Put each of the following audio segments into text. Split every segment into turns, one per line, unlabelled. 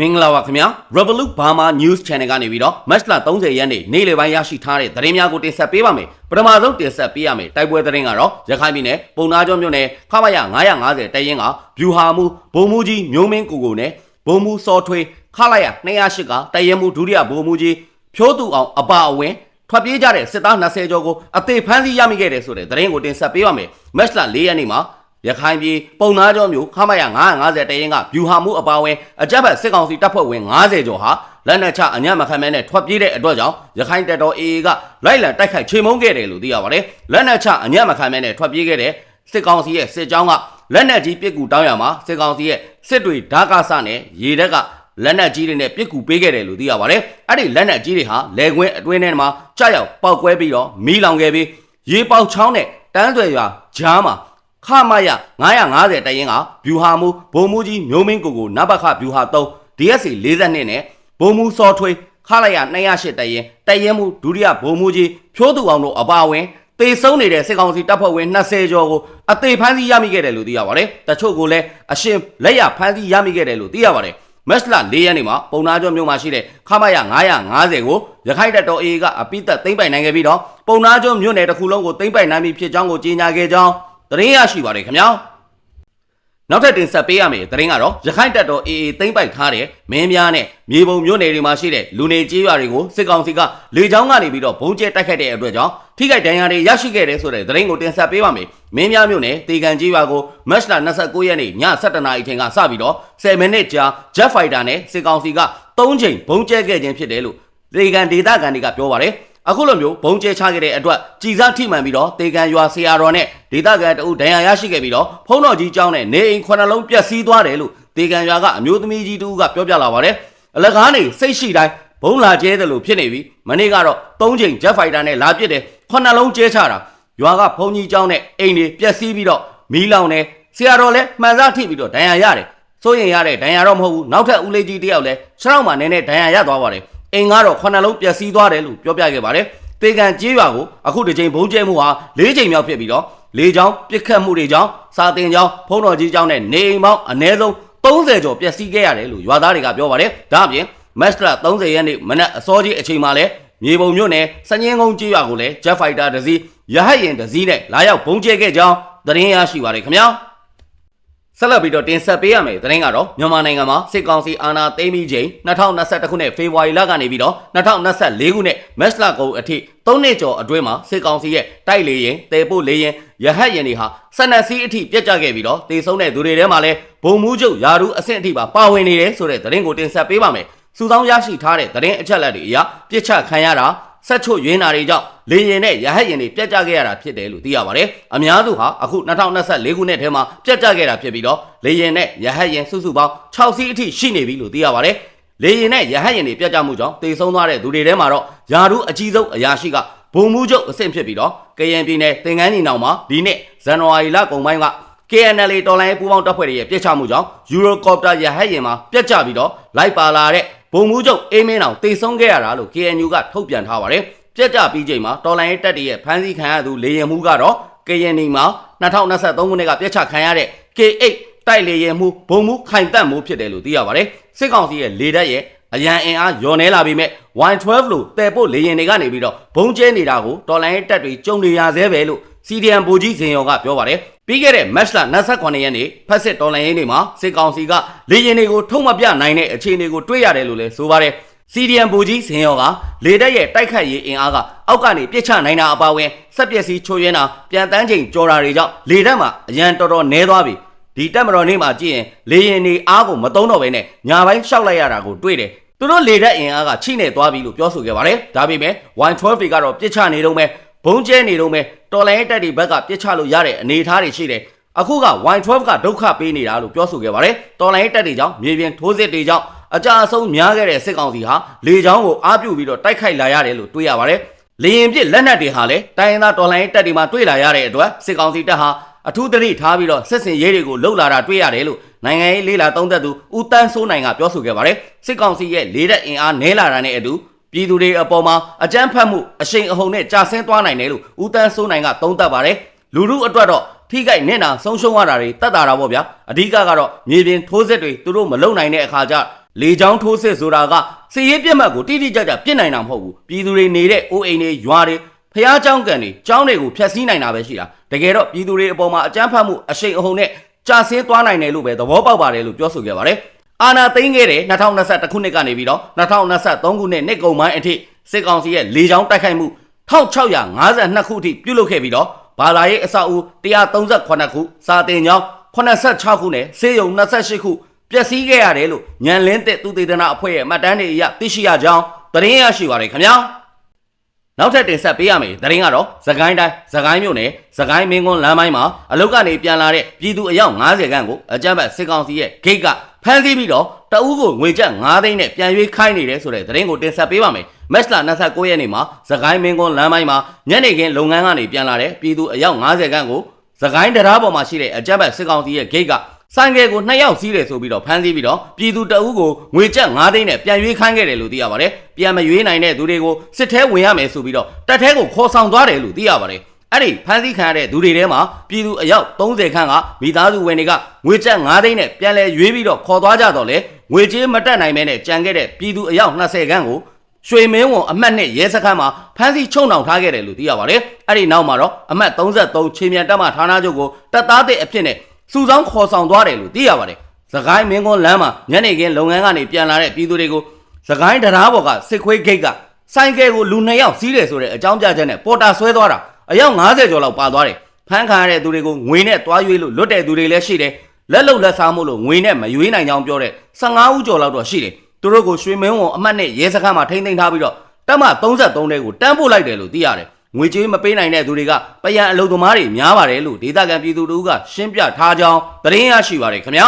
မင်္ဂလာပါခင်ဗျာ Revolut Burma News Channel ကနေပြီးတော့ Match လ30ရက်နေ့နေ့လယ်ပိုင်းရရှိထားတဲ့သတင်းများကိုတင်ဆက်ပေးပါမယ်ပထမဆုံးတင်ဆက်ပေးရမယ်တိုက်ပွဲသတင်းကတော့ရခိုင်ပြည်နယ်ပုံနာကျော်မြို့နယ်ခမရ950တရင်ကဗျူဟာမှုဘုံမူကြီးမျိုးမင်းကိုကိုနဲ့ဘုံမူစောထွေးခလာရ208ကတရင်မှုဒုတိယဘုံမူကြီးဖြိုးသူအောင်အပါအဝင်ထွက်ပြေးကြတဲ့စစ်သား20ကျော်ကိုအသေးဖမ်းဆီးရမိခဲ့တယ်ဆိုတဲ့သတင်းကိုတင်ဆက်ပေးပါမယ်။ Match လ4ရက်နေ့မှာ ရခိုင်ပြည်ပုံနာကျော်မျိုးခမရ950တရင်ကဗျူဟာမှုအပါအဝင်အကြမ်းဖက်စစ်ကောင်စီတပ်ဖွဲ့ဝင်90ကျော်ဟာလက်နက်ချအညံ့မခံမဲနဲ့ထွက်ပြေးတဲ့အတွက်ကြောင့်ရခိုင်တပ်တော် AA ကလိုက်လံတိုက်ခိုက်ချေမှုန်းခဲ့တယ်လို့သိရပါတယ်။လက်နက်ချအညံ့မခံမဲနဲ့ထွက်ပြေးခဲ့တဲ့စစ်ကောင်စီရဲ့စစ်ကြောင်းကလက်နက်ကြီးပစ်ကူတောင်းရမှာစစ်ကောင်စီရဲ့စစ်တွေဓာကစနဲ့ရေတက်ကလက်နက်ကြီးတွေနဲ့ပစ်ကူပေးခဲ့တယ်လို့သိရပါတယ်။အဲ့ဒီလက်နက်ကြီးတွေဟာလေကွင်းအတွင်းထဲမှာကြောက်ရောက်ပောက်ကွဲပြီးတော့မီးလောင်ခဲ့ပြီးရေပေါက်ချောင်းနဲ့တန်းဆွယ်ရွာဂျားမှာ ခမရ950တရင်ကဗျူဟာမူဘုံမူကြီးမျိုးမင်းကိုကိုနဘခဗျူဟာ3 DSC 42နဲ့ဘုံမူစောထွေးခလိုက်ရ208တရင်တရင်မူဒုတိယဘုံမူကြီးဖြိုးသူအောင်တို့အပါအဝင်တေဆုံးနေတဲ့စစ်ကောင်စီတပ်ဖွဲ့ဝင်20ကျော်ကိုအသေးဖမ်းဆီးရမိခဲ့တယ်လို့သိရပါတယ်။တချို့ကိုလည်းအရှင်လက်ရဖမ်းဆီးရမိခဲ့တယ်လို့သိရပါတယ်။မက်စလာ၄ရက်နေ့မှာပုံနာကျော်မြို့မှာရှိတဲ့ခမရ950ကိုရခိုင်တပ်တော် AA ကအပိသက်သိမ့်ပိုင်နိုင်ခဲ့ပြီးတော့ပုံနာကျော်မြို့နယ်တစ်ခုလုံးကိုသိမ့်ပိုင်နိုင်ပြီဖြစ်ကြောင်းကိုကြေညာခဲ့ကြောင်း သတင်းရရှိပါတယ်ခင်ဗျာ။နောက်ထပ်တင်ဆက်ပေးရမယ့်သတင်းကတော့ရခိုင်တပ်တော် AA သိမ့်ပိုက်ထားတဲ့မင်းများနဲ့မြေပုံမြို့နယ်တွေမှာရှိတဲ့လူနေကြေးရွာတွေကိုစစ်ကောင်စီကလေကြောင်းကနေပြီးတော့ဘုံကျဲတိုက်ခိုက်တဲ့အတွက်ကြောင့်ထိခိုက်ဒဏ်ရာတွေရရှိခဲ့တဲ့ဆိုတဲ့သတင်းကိုတင်ဆက်ပေးပါမယ်။မင်းများမြို့နယ်တေကန်ကြေးရွာကိုမတ်လ29ရက်နေ့ည7:00နာရီထင်ကစပြီးတော့10မိနစ်ကြာ Jet Fighter နဲ့စစ်ကောင်စီက3ချိန်ဘုံကျဲခဲ့ခြင်းဖြစ်တယ်လို့တေကန်ဒေသခံတွေကပြောပါတယ်။ အခုလိုမျိုးဘုံကျဲချခဲ့တဲ့အတွက်ကြည်စားထိမှန်ပြီးတော့တေကန်ရွာဆရာတော်နဲ့ဒေသခံတအုပ်ဒဏ်ရာရရှိခဲ့ပြီးတော့ဖုံးတော်ကြီးကျောင်းနဲ့နေအိမ်ခုနှစ်လုံးပျက်စီးသွားတယ်လို့တေကန်ရွာကအမျိုးသမီးကြီးတူကပြောပြလာပါတယ်အလကားနေစိတ်ရှိတိုင်းဘုံလာကျဲတယ်လို့ဖြစ်နေပြီမနေ့ကတော့၃ချိန် Jet Fighter နဲ့လာပစ်တယ်ခုနှစ်လုံးကျဲချတာရွာကဖုံကြီးကျောင်းနဲ့အိမ်တွေပျက်စီးပြီးတော့မီးလောင်တယ်ဆရာတော်လည်းမှန်စားထိပြီးတော့ဒဏ်ရာရတယ်စိုးရင်ရတဲ့ဒဏ်ရာတော့မဟုတ်ဘူးနောက်ထပ်ဦးလေးကြီးတယောက်လည်းခြေထောက်မှာနည်းနည်းဒဏ်ရာရသွားပါတယ် အိမ်ကတော့ခုနှစ်လုံးပျက်စီးသွားတယ်လို့ပြောပြခဲ့ပါတယ်ပေကန်ကြေးရွာကိုအခုတစ်ချိန်ဘုံကျဲမှုဟာ၄ချိန်မြောက်ဖြစ်ပြီးတော့၄ချောင်းပြစ်ခတ်မှုတွေကြောင့်စာတင်ကျောင်းဖုံတော်ကြီးကျောင်းနဲ့နေအိမ်ပေါင်းအနည်းဆုံး30ကျော်ပျက်စီးခဲ့ရတယ်လို့ရွာသားတွေကပြောပါတယ်ဒါအပြင်မက်စလာ30ရက်နေ့မနက်အစောကြီးအချိန်မှာလဲမြေပုံမြို့နယ်စညင်းကုန်းကြေးရွာကိုလည်း Jet Fighter တစ်စီးရဟတ်ရင်တစ်စီးနဲ့လာရောက်ဘုံကျဲခဲ့ကြောင်းသတင်းရရှိပါတယ်ခင်ဗျာ ဆက်လက်ပြီးတော့တင်ဆက်ပေးရမယ်သတင်းကတော့မြန်မာနိုင်ငံမှာစစ်ကောင်စီအာဏာသိမ်းပြီးချိန်2021ခုနှစ်ဖေဖော်ဝါရီလကနေပြီးတော့2024ခုနှစ်မတ်လကုန်အထိ3နှစ်ကျော်အတွင်းမှာစစ်ကောင်စီရဲ့တိုက်လေရင်တေပို့လေရင်ရဟတ်ရင်တွေဟာစနက်စီးအထိပြတ်ကျခဲ့ပြီးတော့တေဆုံးတဲ့သူတွေထဲမှာလည်းဘုံမှုချုပ်ယာရုအဆင့်အထိပါပါဝင်နေတယ်ဆိုတဲ့သတင်းကိုတင်ဆက်ပေးပါမယ်စူဆောင်းရရှိထားတဲ့သတင်းအချက်အလက်တွေအရပြစ်ချခံရတာ ဆက်ချွတ်ရွေးနာတွေကြောင့်လေရင်နဲ့ရဟတ်ရင်တွေပြတ်ကျခဲ့ရတာဖြစ်တယ်လို့သိရပါတယ်။အများစုဟာအခု2024ခုနှစ်ထဲမှာပြတ်ကျခဲ့တာဖြစ်ပြီးတော့လေရင်နဲ့ရဟတ်ရင်စုစုပေါင်း6စီးအထိရှိနေပြီလို့သိရပါတယ်။လေရင်နဲ့ရဟတ်ရင်တွေပြတ်ကျမှုကြောင့်တေဆုံးသွားတဲ့သူတွေထဲမှာတော့ယာရုအကြီးဆုံးအရာရှိကဘုံမှုချုပ်အဆင့်ဖြစ်ပြီးတော့ကရင်ပြည်နယ်သင်္ကန်းညီနောင်မှာဒီနှစ်ဇန်နဝါရီလကုန်ပိုင်းက KNL တော်လိုင်းပူးပေါင်းတပ်ဖွဲ့တွေရဲ့ပြစ်ချမှုကြောင့် Eurocopter ရဟတ်ယာဉ်မှာပြတ်ကျပြီးတော့လိုက်ပါလာတဲ့ ဘုံမှုချုပ်အေးမင်းအောင်တေဆုံးခဲ့ရတာလို့ KNU ကထုတ်ပြန်ထားပါတယ်။ပြတ်ကျပြီးချိန်မှာတော်လိုင်းတပ်တွေရဲ့ဖမ်းဆီးခံရသူလေယာဉ်မှုကတော့ KNL မှာ2023ခုနှစ်ကပြတ်ချခံရတဲ့ K8 တိုက်လေယာဉ်မှုဘုံမှုခိုင်တက်မှုဖြစ်တယ်လို့သိရပါတယ်။စစ်ကောင်စီရဲ့လေတပ်ရဲ့အရန်အင်အားညော်နေလာပြီမဲ့ Y12 လို့တဲပို့လေရင်တွေကနေပြီးတော့ဘုံကျဲနေတာကိုတော်လိုင်းတက်တွေကြုံနေရသေးပဲလို့ CDM ဗိုလ်ကြီးစင်ရောကပြောပါတယ်ပြီးခဲ့တဲ့ match လ28ရက်နေ့ဖက်စစ်တော်လိုင်းရင်းတွေမှာစစ်ကောင်စီကလေရင်တွေကိုထုံမပြနိုင်တဲ့အခြေအနေကိုတွေ့ရတယ်လို့လည်းဆိုပါတယ် CDM ဗိုလ်ကြီးစင်ရောကလေတက်ရဲ့တိုက်ခတ်ရေးအင်အားကအောက်ကနေပြစ်ချနိုင်တာအပါဝင်စက်ပျက်စီးချိုးရင်းတာပြန်တန်းချိန်ကြော်တာတွေကြောင့်လေတက်မှာအရန်တော်တော်နဲသွားပြီဒီတက်မတော်နေ့မှာကြည့်ရင်လေရင်တွေအားကိုမတုံးတော့ဘဲနဲ့ညာပိုင်းရှောက်လိုက်ရတာကိုတွေ့တယ်သူတို့လေတက်အင်အားကချိနေသွားပြီလို့ပြောဆိုခဲ့ပါတယ်ဒါပေမဲ့ Y12 တွေကတော့ပြစ်ချနေတော့မဲ့ ဘုံကျဲနေတော့မဲ့တော်လိုင်းတက်တွေဘက်ကပြစ်ချလို့ရတဲ့အနေအထားတွေရှိတယ်အခုက Y12 ကဒုက္ခပေးနေတာလို့ပြောဆိုခဲ့ပါတယ်တော်လိုင်းတက်တွေကြောင့်မြေပြင်ထိုးစစ်တွေကြောင့်အကြအဆုံးများခဲ့တဲ့စစ်ကောင်စီဟာလေကြောင်းကိုအားပြုပြီးတော့တိုက်ခိုက်လာရတယ်လို့တွေးရပါတယ်လေရင်ပြစ်လက်နက်တွေဟာလည်းတိုင်းရင်းသားတော်လိုင်းတက်တွေမှာတွေ့လာရတဲ့အတွက်စစ်ကောင်စီတပ်ဟာအထူးသတိထားပြီးတော့စစ်စင်ရေးတွေကိုလှုပ်လာတာတွေ့ရတယ်လို့နိုင်ငံရေးလေးလာသုံးသက်သူဦးတန်းစိုးနိုင်ကပြောဆိုခဲ့ပါတယ်စစ်ကောင်စီရဲ့လေးသက်အင်အားနဲလာတာနဲ့အတူ ပြည်သူတွေအပေါ်မှာအကြမ်းဖက်မှုအရှိန်အဟုန်နဲ့ကြာဆင်းသွားနိုင်တယ်လို့ဦးတန်းစိုးနိုင်ကသုံးသပ်ပါတယ်လူမှုအတွက်တော့ထိခိုက်နစ်နာဆုံးရှုံးရတာတွေတတ်တာတာပေါ့ဗျာအဓိကကတော့မြေပြင်ထိုးစစ်တွေသူတို့မလုံနိုင်တဲ့အခါကျ လေချောင်းထိုးစစ်ဆိုတာကစီရေးပြက်မှတ်ကိုတိတိကျကျပြစ်နိုင်တာမဟုတ်ဘူးပြည်သူတွေနေတဲ့အိုးအိမ်တွေရွာတွေဖျားเจ้าကန်တွေเจ้าတွေကိုဖျက်ဆီးနိုင်တာပဲရှိတာတကယ်တော့ပြည်သူတွေအပေါ်မှာအကြမ်းဖက်မှုအရှိန်အဟုန်နဲ့ကြာဆင်းသွားနိုင်တယ်လို့ပဲသဘောပေါက်ပါတယ်လို့ပြောဆိုခဲ့ပါတယ် အာနာသိန်းခဲ့တဲ့2021ခုနှစ်ကနေပြီးတော့2023ခုနှစ်နှစ်ကုန်ပိုင်းအထိစစ်ကောင်စီရဲ့လေချောင်းတိုက်ခိုက်မှု1652ခုအထိပြုလုပ်ခဲ့ပြီးတော့ဘာလာရေးအဆောက်အဦ138ခုစာတင်ကျောင်း86ခုနဲ့စေယုံ28ခုပျက်စီးခဲ့ရတယ်လို့ညံလင်းတဲ့သူတေသနာအဖွဲ့ရဲ့မှတ်တမ်းတွေအရသိရှိရကြောင်းသတင်းရရှိပါတယ်ခင်ဗျာနောက်ထပ်တင်ဆက်ပေးရမယ်သတင်းကတော့သခိုင်းတိုင်းသခိုင်းမြို့နယ်သခိုင်းမင်းကွန်းလမ်းပိုင်းမှာအလုတ်ကနေပြန်လာတဲ့ပြည်သူအယောက်90ခန့်ကိုအကြမ်းဖက်စစ်ကောင်စီရဲ့ဂိတ်က ဖမ်းဆီးပြီးတော့တအူးကိုငွေကျပ်9သိန်းနဲ့ပြန်ရွေးခိုင်းနေတယ်ဆိုတဲ့သတင်းကိုတင်ဆက်ပေးပါမယ်မက်စလာ29ရက်နေ့မှာသခိုင်းမင်းကွန်းလမ်းပိုင်းမှာညနေခင်းလုပ်ငန်းကနေပြန်လာတဲ့ပြည်သူအယောက်90ခန့်ကိုသခိုင်းတရားပေါ်မှာရှိတဲ့အကြမ်းဖက်စစ်ကောင်စီရဲ့ဂိတ်ကဆိုင်ကယ်ကိုနှစ်ယောက်စီးတယ်ဆိုပြီးတော့ဖမ်းဆီးပြီးတော့ပြည်သူတအုပ်ကိုငွေကျပ်9သိန်းနဲ့ပြန်ရွေးခိုင်းခဲ့တယ်လို့သိရပါတယ်။ပြန်မရွေးနိုင်တဲ့သူတွေကိုစစ်ထဲဝင်ရမယ်ဆိုပြီးတော့တပ်ထဲကိုခေါ်ဆောင်သွားတယ်လို့သိရပါတယ်။ အဲ့ဒီဖမ်းဆီးခံရတဲ့သူတွေထဲမှာပြည်သူအယောက်30ခန့်ကမိသားစုဝင်တွေကငွေကျပ်9သိန်းနဲ့ပြန်လဲရွေးပြီးတော့ခေါ်သွားကြတော့လေငွေကြေးမတက်နိုင်မဲနဲ့ကြံခဲ့တဲ့ပြည်သူအယောက်20ခန့်ကိုရွှေမင်းဝန်အမှတ်နဲ့ရဲစခန်းမှာဖမ်းဆီးချုံနှောင်ထားခဲ့တယ်လို့သိရပါတယ်။အဲ့ဒီနောက်မှာတော့အမှတ်33ချင်းမြန်တပ်မဌာနချုပ်ကိုတပ်သားတဲ့အဖြစ်နဲ့စုဆောင်းခေါ်ဆောင်သွားတယ်လို့သိရပါတယ်။သခိုင်းမင်းကွန်းလမ်းမှာညနေခင်းလုပ်ငန်းကနေပြန်လာတဲ့ပြည်သူတွေကိုသခိုင်းတရားဘော်ကစစ်ခွေးဂိတ်ကဆိုင်ကယ်ကိုလူနှစ်ယောက်စီးတယ်ဆိုတဲ့အကြောင်းပြချက်နဲ့ပေါ်တာဆွဲသွားတာ အယောက်90ကျော်လောက်ပါသွားတယ်။ဖမ်းခံရတဲ့သူတွေကိုငွေနဲ့တွားရွေးလို့လွတ်တဲ့သူတွေလည်းရှိတယ်။လက်လုံလက်စားမှုလို့ငွေနဲ့မရွေးနိုင်ကြောင်းပြောတဲ့15ဦးကျော်လောက်တော့ရှိတယ်။သူတို့ကိုရွှေမင်းဝန်အမှတ်နဲ့ရဲစခန်းမှာထိမ့်သိမ်းထားပြီးတော့တပ်မ33တဲကိုတန်းပို့လိုက်တယ်လို့သိရတယ်။ငွေကြေးမပေးနိုင်တဲ့သူတွေကပယံအလုံသမားတွေများပါတယ်လို့ဒေသခံပြည်သူတို့ကရှင်းပြထားကြောင်းသတင်းရရှိပါတယ်ခင်ဗျာ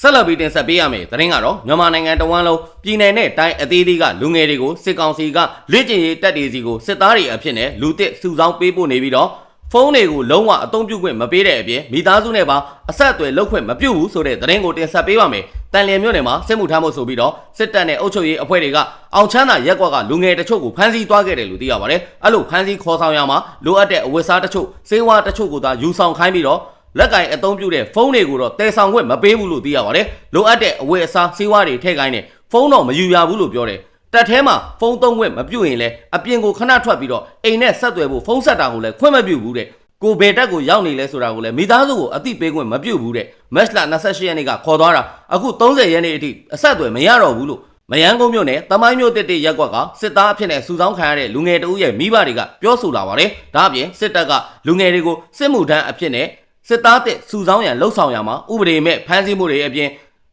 ဆက်လက်ပြီးတင်ဆက်ပေးရမယ်သတင်းကတော့မြန်မာနိုင်ငံတဝန်းလုံးပြည်내နဲ့တိုင်းအသေးသေးကလူငယ်တွေကိုစစ်ကောင်စီကလက်ကျင်ရေးတပ်တွေစီကိုစစ်သားတွေအဖြစ်နဲ့လူတစ်စုဆောင်းပေးပို့နေပြီးတော့ဖုန်းတွေကိုလုံးဝအသုံးပြုခွင့်မပေးတဲ့အပြင်မိသားစုနဲ့ပါအဆက်အသွယ်လုပ်ခွင့်မပြုဘူးဆိုတဲ့သတင်းကိုတင်ဆက်ပေးပါမယ်။တန်လျင်မြို့နယ်မှာစစ်မှုထမ်းဖို့ဆိုပြီးတော့စစ်တပ်နဲ့အုပ်ချုပ်ရေးအဖွဲ့တွေကအောင်ချမ်းသာရက်ကွက်ကလူငယ်တချို့ကိုဖမ်းဆီးသွားခဲ့တယ်လို့သိရပါတယ်။အဲ့လိုဖမ်းဆီးခေါ်ဆောင်ရမှာလိုအပ်တဲ့အဝတ်စားတချို့စေဝါတချို့ကိုသာယူဆောင်ခိုင်းပြီးတော့ လက်ကင်အသုံးပြုတဲ့ဖုန်းတွေကိုတော့တဲဆောင်ခွင့်မပေးဘူးလို့သိရပါတယ်။လိုအပ်တဲ့အဝတ်အစားစေဝါတွေထည့်ခိုင်းတဲ့ဖုန်းတော့မယူရဘူးလို့ပြောတယ်။တက်ထဲမှာဖုန်းသုံးခွင့်မပြုတ်ရင်လည်းအပြင်ကိုခဏထွက်ပြီးတော့အိမ်နဲ့ဆက်သွယ်ဖို့ဖုန်းဆက်တာကိုလည်းခွင့်မပြုဘူးတဲ့ကိုဘယ်တက်ကိုရောက်နေလဲဆိုတာကိုလည်းမိသားစုကိုအသိပေးခွင့်မပြုတ်ဘူးတဲ့မက်စလာ28ရက်နေ့ကခေါ်သွားတာအခု30ရက်နေ့အထိအဆက်အသွယ်မရတော့ဘူးလို့မယန်းကုန်းမြို့နယ်တမိုင်းမြို့တစ်တစ်ရက်ကွက်ကစစ်သားအဖြစ်နဲ့စုဆောင်းခံရတဲ့လူငယ်တဦးရဲ့မိဘတွေကပြောဆိုလာပါတယ်ဒါအပြင်စစ်တပ်ကလူငယ်တွေကိုစစ်မှုထမ်းအဖြစ်နဲ့ စစ်သားတဲ့စုဆောင်းရန်လှုပ်ဆောင်ရမှာဥပဒေမဲ့ဖမ်းဆီးမှုတွေအပြင်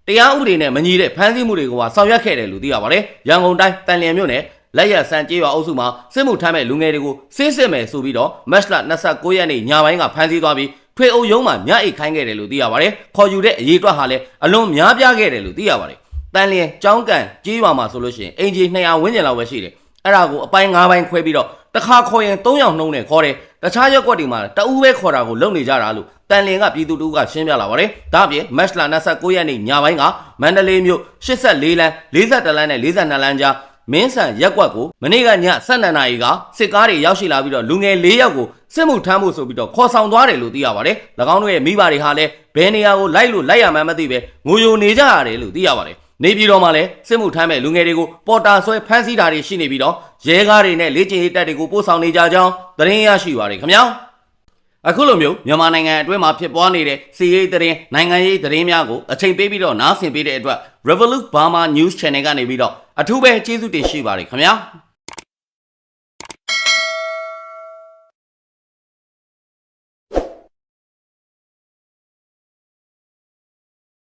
တရားဥပဒေနဲ့မညီတဲ့ဖမ်းဆီးမှုတွေကိုပါဆောင်ရွက်ခဲ့တယ်လို့သိရပါတယ်ရန်ကုန်တိုင်းတန်လျင်မြို့နယ်လက်ရဆန်ကျေးရွာအုပ်စုမှာစစ်မှုထမ်းမဲ့လူငယ်တွေကိုစစ်စစ်မယ်ဆိုပြီးတော့မတ်လ29ရက်နေ့ညပိုင်းကဖမ်းဆီးသွားပြီးထွေအုပ်ရုံးမှာညအိတ်ခိုင်းခဲ့တယ်လို့သိရပါတယ်။ခေါ်ယူတဲ့အရေးအတွက်ဟာလည်းအလွန်များပြားခဲ့တယ်လို့သိရပါတယ်။တန်လျင်ကျောင်းကန်ကျေးရွာမှာဆိုလို့ရှိရင်အင်ဂျီ200ဝန်းကျင်လောက်ပဲရှိတယ်။အဲ့ဒါကိုအပိုင်း၅ပိုင်းခွဲပြီးတော့တစ်ခါခေါ်ရင်3ယောက်နှုံးနဲ့ခေါ်တယ်။ တခြားရက်ကွက်တွေမှာတအူးပဲခေါ်တာကိုလုပ်နေကြတာလို့တန်လျင်ကပြည်သူတို့ကရှင်းပြလာပါတယ်။ဒါအပြင်မတ်လ29ရက်နေ့ညပိုင်းကမန္တလေးမြို့84လမ်း42လမ်းနဲ့42လမ်းကြားမင်းဆန်ရက်ကွက်ကိုမနေ့ကည12နာရီကစစ်ကားတွေရောက်ရှိလာပြီးတော့လူငယ်၄ယောက်ကိုစစ်မှုထမ်းဖို့ဆိုပြီးတော့ခေါ်ဆောင်သွားတယ်လို့သိရပါတယ်။၎င်းတို့ရဲ့မိဘတွေဟာလည်းဘယ်နေရာကိုလိုက်လို့လိုက်ရမှန်းမသိပဲငိုယိုနေကြရတယ်လို့သိရပါတယ်။ နေပြည်တော်မှာလည်းစစ်မှုထမ်းမဲ့လူငယ်တွေကိုပေါ်တာဆွဲဖမ်းဆီးတာတွေရှိနေပြီးတော့ရဲကားတွေနဲ့လေ့ကျင့်ရေးတပ်တွေကိုပို့ဆောင်နေကြကြောင်းသတင်းရရှိပါတယ်ခင်ဗျာ။အခုလိုမျိုးမြန်မာနိုင်ငံအတွင်းမှာဖြစ်ပွားနေတဲ့စီးရေးသတင်းနိုင်ငံရေးသတင်းများကိုအချိန်ပေးပြီးတော့နားဆင်ပေးတဲ့အတွက် Revolut Burma News Channel ကနေပြီးတော့အထူးပဲကျေးဇူးတင်ရှိပါတယ်ခင်ဗျာ။